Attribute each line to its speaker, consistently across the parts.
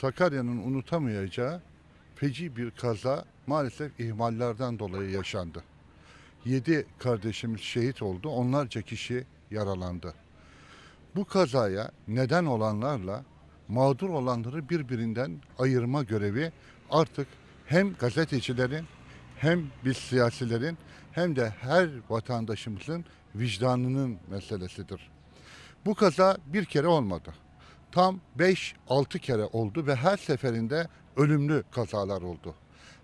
Speaker 1: Sakarya'nın unutamayacağı feci bir kaza maalesef ihmallerden dolayı yaşandı. 7 kardeşimiz şehit oldu, onlarca kişi yaralandı. Bu kazaya neden olanlarla mağdur olanları birbirinden ayırma görevi artık hem gazetecilerin hem biz siyasilerin hem de her vatandaşımızın vicdanının meselesidir. Bu kaza bir kere olmadı. Tam 5-6 kere oldu ve her seferinde ölümlü kazalar oldu.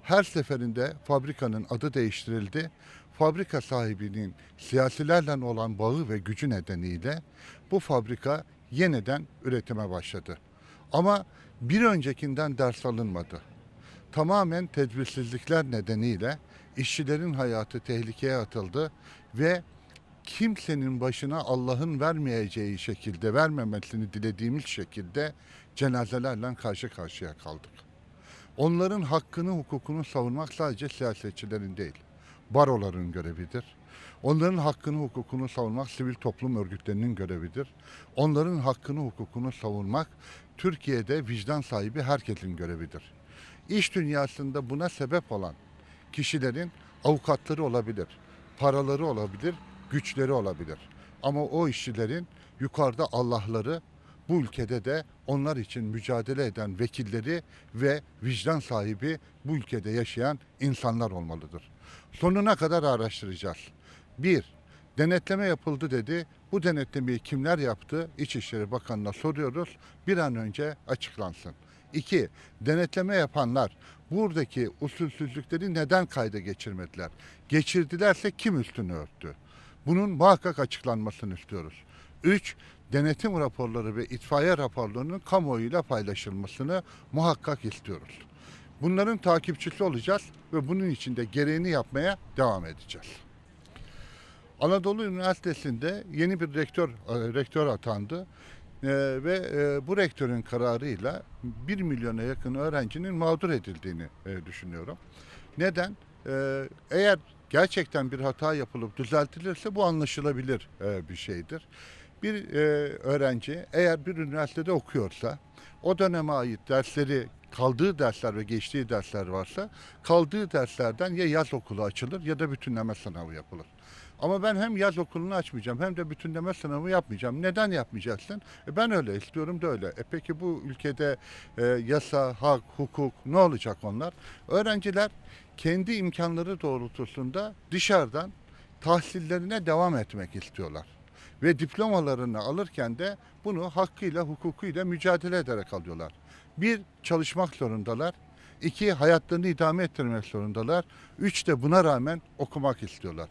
Speaker 1: Her seferinde fabrikanın adı değiştirildi. Fabrika sahibinin siyasilerle olan bağı ve gücü nedeniyle bu fabrika yeniden üretime başladı. Ama bir öncekinden ders alınmadı. Tamamen tedbirsizlikler nedeniyle işçilerin hayatı tehlikeye atıldı ve kimsenin başına Allah'ın vermeyeceği şekilde, vermemesini dilediğimiz şekilde cenazelerle karşı karşıya kaldık. Onların hakkını, hukukunu savunmak sadece siyasetçilerin değil, baroların görevidir. Onların hakkını, hukukunu savunmak sivil toplum örgütlerinin görevidir. Onların hakkını, hukukunu savunmak Türkiye'de vicdan sahibi herkesin görevidir. İş dünyasında buna sebep olan kişilerin avukatları olabilir, paraları olabilir, güçleri olabilir. Ama o işçilerin yukarıda Allah'ları, bu ülkede de onlar için mücadele eden vekilleri ve vicdan sahibi bu ülkede yaşayan insanlar olmalıdır. Sonuna kadar araştıracağız. Bir, denetleme yapıldı dedi. Bu denetlemeyi kimler yaptı? İçişleri Bakanı'na soruyoruz. Bir an önce açıklansın. İki, denetleme yapanlar buradaki usulsüzlükleri neden kayda geçirmediler? Geçirdilerse kim üstünü örttü? Bunun muhakkak açıklanmasını istiyoruz. Üç, denetim raporları ve itfaiye raporlarının kamuoyuyla paylaşılmasını muhakkak istiyoruz. Bunların takipçisi olacağız ve bunun için de gereğini yapmaya devam edeceğiz. Anadolu Üniversitesi'nde yeni bir rektör e, rektör atandı. Ee, ve e, bu rektörün kararıyla 1 milyona yakın öğrencinin mağdur edildiğini e, düşünüyorum. Neden? Eğer gerçekten bir hata yapılıp düzeltilirse bu anlaşılabilir e, bir şeydir. Bir e, öğrenci eğer bir üniversitede okuyorsa o döneme ait dersleri kaldığı dersler ve geçtiği dersler varsa kaldığı derslerden ya yaz okulu açılır ya da bütünleme sınavı yapılır. Ama ben hem yaz okulunu açmayacağım hem de bütünleme sınavı yapmayacağım. Neden yapmayacaksın? E ben öyle istiyorum da öyle. E peki bu ülkede e, yasa, hak, hukuk ne olacak onlar? Öğrenciler kendi imkanları doğrultusunda dışarıdan tahsillerine devam etmek istiyorlar. Ve diplomalarını alırken de bunu hakkıyla, hukukuyla mücadele ederek alıyorlar. Bir, çalışmak zorundalar. İki, hayatlarını idame ettirmek zorundalar. Üç de buna rağmen okumak istiyorlar.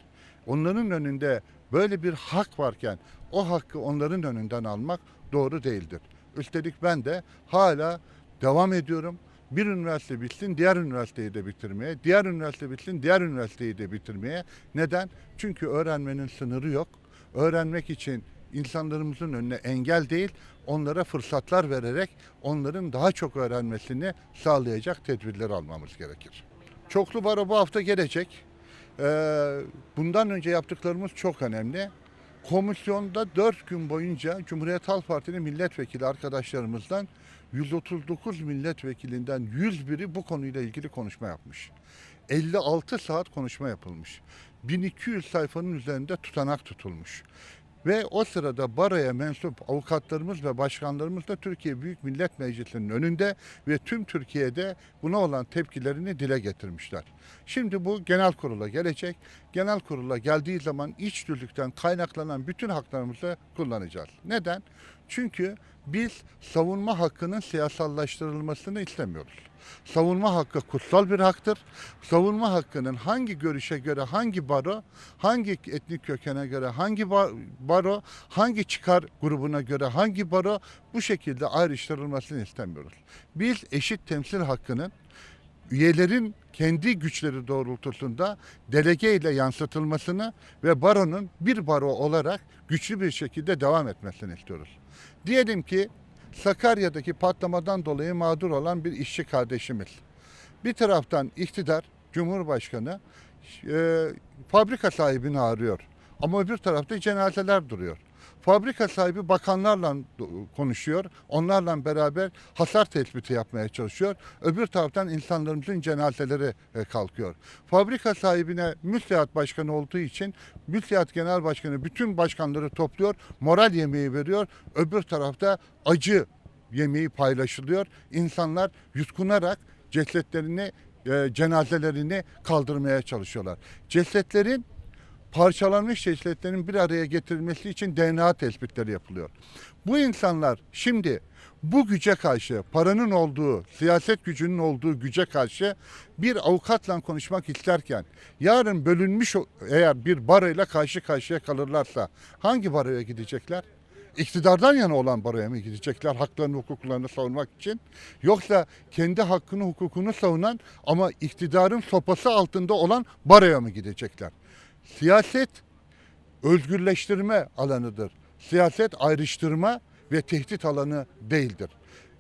Speaker 1: Onların önünde böyle bir hak varken o hakkı onların önünden almak doğru değildir. Üstelik ben de hala devam ediyorum. Bir üniversite bitsin, diğer üniversiteyi de bitirmeye, diğer üniversite bitsin, diğer üniversiteyi de bitirmeye. Neden? Çünkü öğrenmenin sınırı yok. Öğrenmek için insanlarımızın önüne engel değil, onlara fırsatlar vererek onların daha çok öğrenmesini sağlayacak tedbirler almamız gerekir. Çoklu baro bu hafta gelecek. Ee, bundan önce yaptıklarımız çok önemli. Komisyonda 4 gün boyunca Cumhuriyet Halk Partili milletvekili arkadaşlarımızdan 139 milletvekilinden 101'i bu konuyla ilgili konuşma yapmış. 56 saat konuşma yapılmış. 1200 sayfanın üzerinde tutanak tutulmuş. Ve o sırada baroya mensup avukatlarımız ve başkanlarımız da Türkiye Büyük Millet Meclisi'nin önünde ve tüm Türkiye'de buna olan tepkilerini dile getirmişler. Şimdi bu genel kurula gelecek. Genel kurula geldiği zaman içgüdülükten kaynaklanan bütün haklarımızı kullanacağız. Neden? Çünkü biz savunma hakkının siyasallaştırılmasını istemiyoruz. Savunma hakkı kutsal bir haktır. Savunma hakkının hangi görüşe göre hangi baro, hangi etnik kökene göre hangi ba- baro, hangi çıkar grubuna göre hangi baro bu şekilde ayrıştırılmasını istemiyoruz. Biz eşit temsil hakkının üyelerin kendi güçleri doğrultusunda delege ile yansıtılmasını ve baronun bir baro olarak güçlü bir şekilde devam etmesini istiyoruz. Diyelim ki Sakarya'daki patlamadan dolayı mağdur olan bir işçi kardeşimiz. Bir taraftan iktidar, Cumhurbaşkanı e, fabrika sahibini arıyor. Ama öbür tarafta cenazeler duruyor. Fabrika sahibi bakanlarla konuşuyor. Onlarla beraber hasar tespiti yapmaya çalışıyor. Öbür taraftan insanlarımızın cenazeleri e, kalkıyor. Fabrika sahibine müsiat başkanı olduğu için müsiat genel başkanı bütün başkanları topluyor. Moral yemeği veriyor. Öbür tarafta acı yemeği paylaşılıyor. İnsanlar yutkunarak cesetlerini, e, cenazelerini kaldırmaya çalışıyorlar. Cesetlerin parçalanmış cesetlerin bir araya getirilmesi için DNA tespitleri yapılıyor. Bu insanlar şimdi bu güce karşı, paranın olduğu, siyaset gücünün olduğu güce karşı bir avukatla konuşmak isterken yarın bölünmüş eğer bir baroyla karşı karşıya kalırlarsa hangi baroya gidecekler? İktidardan yana olan baroya mı gidecekler haklarını hukuklarını savunmak için? Yoksa kendi hakkını hukukunu savunan ama iktidarın sopası altında olan baroya mı gidecekler? Siyaset özgürleştirme alanıdır. Siyaset ayrıştırma ve tehdit alanı değildir.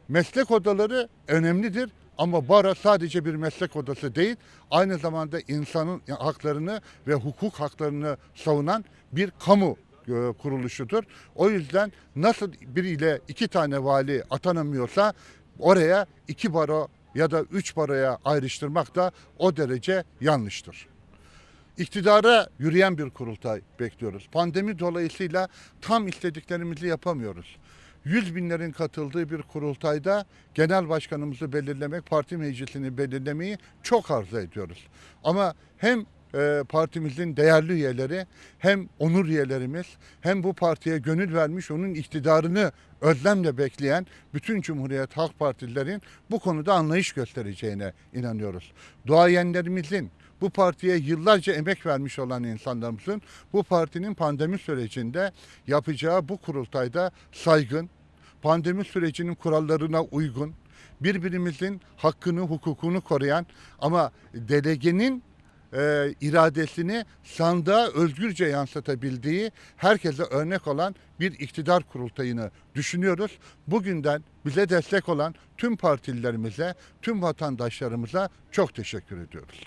Speaker 1: Meslek odaları önemlidir ama bara sadece bir meslek odası değil, aynı zamanda insanın haklarını ve hukuk haklarını savunan bir kamu e, kuruluşudur. O yüzden nasıl biriyle iki tane vali atanamıyorsa oraya iki baro ya da üç baroya ayrıştırmak da o derece yanlıştır iktidara yürüyen bir kurultay bekliyoruz. Pandemi dolayısıyla tam istediklerimizi yapamıyoruz. Yüz binlerin katıldığı bir kurultayda genel başkanımızı belirlemek, parti meclisini belirlemeyi çok arzu ediyoruz. Ama hem e, partimizin değerli üyeleri hem onur üyelerimiz hem bu partiye gönül vermiş onun iktidarını özlemle bekleyen bütün Cumhuriyet Halk Partililerin bu konuda anlayış göstereceğine inanıyoruz. Duayenlerimizin bu partiye yıllarca emek vermiş olan insanlarımızın bu partinin pandemi sürecinde yapacağı bu kurultayda saygın, pandemi sürecinin kurallarına uygun, birbirimizin hakkını, hukukunu koruyan ama delegenin e, iradesini sandığa özgürce yansıtabildiği herkese örnek olan bir iktidar kurultayını düşünüyoruz. Bugünden bize destek olan tüm partililerimize, tüm vatandaşlarımıza çok teşekkür ediyoruz.